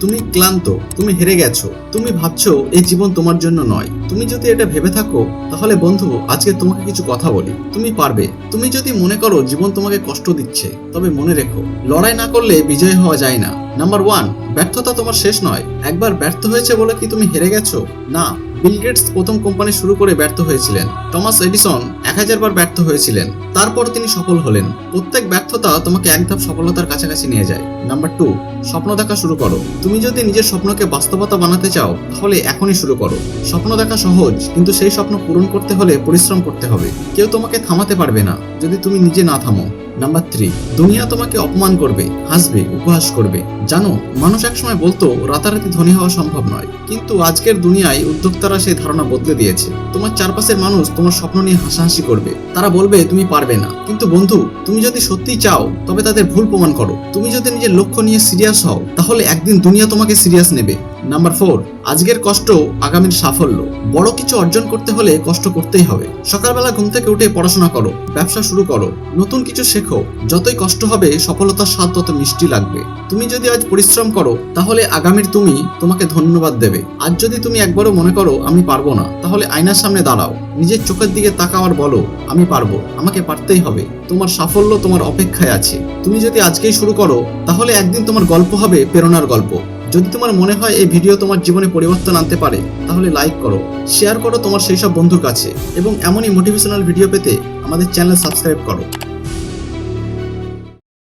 তুমি ক্লান্ত, তুমি হেরে গেছো, তুমি ভাবছ এই জীবন তোমার জন্য নয়। তুমি যদি এটা ভেবে থাকো, তাহলে বন্ধু, আজকে তোমাকে কিছু কথা বলি। তুমি পারবে। তুমি যদি মনে করো জীবন তোমাকে কষ্ট দিচ্ছে, তবে মনে রেখো, লড়াই না করলে বিজয় হওয়া যায় না। নাম্বার ওয়ান, ব্যর্থতা তোমার শেষ নয়। একবার ব্যর্থ হয়েছে বলে কি তুমি হেরে গেছো? না। বিল গেটস প্রথম কোম্পানি শুরু করে ব্যর্থ হয়েছিলেন। টমাস এডিসন এক হাজার বার ব্যর্থ হয়েছিলেন। তারপর তিনি সফল হলেন। প্রত্যেক ব্যর্থতা তোমাকে এক ধাপ সফলতার কাছাকাছি নিয়ে যায়। নাম্বার টু, স্বপ্ন দেখা শুরু করো। তুমি যদি নিজের স্বপ্নকে বাস্তবতা বানাতে চাও, তাহলে এখনই শুরু করো। স্বপ্ন দেখা সহজ, কিন্তু সেই স্বপ্ন পূরণ করতে হলে পরিশ্রম করতে হবে। কেউ তোমাকে থামাতে পারবে না, যদি তুমি নিজে না থামো। নাম্বার থ্রি দুনিয়া তোমাকে অপমান করবে, হাসবে, উপহাস করবে। জানো, মানুষ একসময় বলতো, রাতারাতি ধনী হওয়া সম্ভব নয়। কিন্তু আজকের দুনিয়ায় উদ্যোক্তারা সেই ধারণা বদলে দিয়েছে। তোমার চারপাশের মানুষ তোমার স্বপ্ন নিয়ে হাসাহাসি করবে। তারা বলবে, তুমি পারবে না। কিন্তু বন্ধু, তুমি যদি সত্যিই চাও, তবে তাদের ভুল প্রমাণ করো। তুমি যদি নিজের লক্ষ্য নিয়ে সিরিয়াস হও, তাহলে একদিন দুনিয়া তোমাকে সিরিয়াস নেবে। নাম্বার ফোর আজকের কষ্ট আগামীর সাফল্য। বড় কিছু অর্জন করতে হলে কষ্ট করতেই হবে। সকালবেলা ঘুম থেকে উঠে পড়াশোনা করো, ব্যবসা শুরু করো, নতুন কিছু শেখো। যতই কষ্ট হবে, সফলতার স্বাদ তত মিষ্টি লাগবে। তুমি যদি আজ পরিশ্রম করো, তাহলে আগামীর তুমি তোমাকে ধন্যবাদ দেবে। আজ যদি তুমি একবারও মনে করো, আমি পারব না, তাহলে আয়নার সামনে দাঁড়াও। নিজের চোখের দিকে তাকাও আর বলো, আমি পারব, আমাকে পারতেই হবে। তোমার সাফল্য তোমার অপেক্ষায় আছে। তুমি যদি আজকেই শুরু করো, তাহলে একদিন তোমার গল্প হবে প্রেরণার গল্প। যদি তোমার মনে হয় এই ভিডিও তোমার জীবনে পরিবর্তন আনতে পারে, তাহলে লাইক করো শেয়ার করো তোমার সেই সব বন্ধুর কাছে, এবং এমনই মোটিভেশনাল ভিডিও পেতে আমাদের চ্যানেল সাবস্ক্রাইব করো।